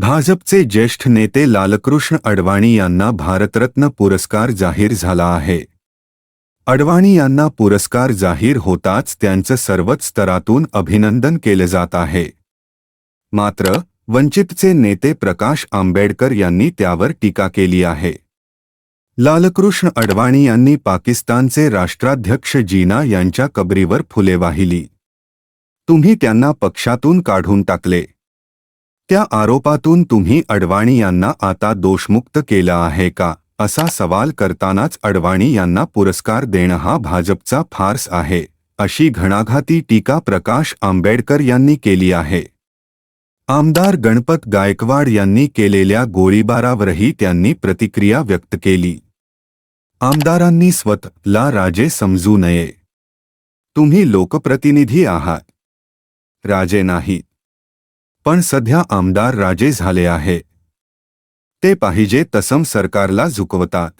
भाजपचे ज्येष्ठ नेते लालकृष्ण अडवाणी यांना भारतरत्न पुरस्कार जाहीर झाला आहे. अडवाणी यांना पुरस्कार जाहीर होताच त्यांचं सर्वच स्तरातून अभिनंदन केलं जात आहे. मात्र वंचितचे नेते प्रकाश आंबेडकर यांनी त्यावर टीका केली आहे. लालकृष्ण अडवाणी यांनी पाकिस्तानचे राष्ट्राध्यक्ष जीना यांच्या कबरीवर फुले वाहिली. तुम्ही त्यांना पक्षातून काढून टाकले. त्या आरोपातून तुम्ही अडवाणी यांना आता दोषमुक्त केलं आहे का? असा सवाल करतानाच अडवाणी यांना पुरस्कार देणं हा भाजपचा फार्स आहे अशी घणाघाती टीका प्रकाश आंबेडकर यांनी केली आहे. आमदार गणपत गायकवाड यांनी केलेल्या गोळीबारावरही त्यांनी प्रतिक्रिया व्यक्त केली. आमदारांनी स्वतःला राजे समजू नये. तुम्ही लोकप्रतिनिधी आहात. राजे नाहीत. पण सध्या आमदार राजे झाले आहे. ते पाहिजे तसम सरकारला झुकवतात.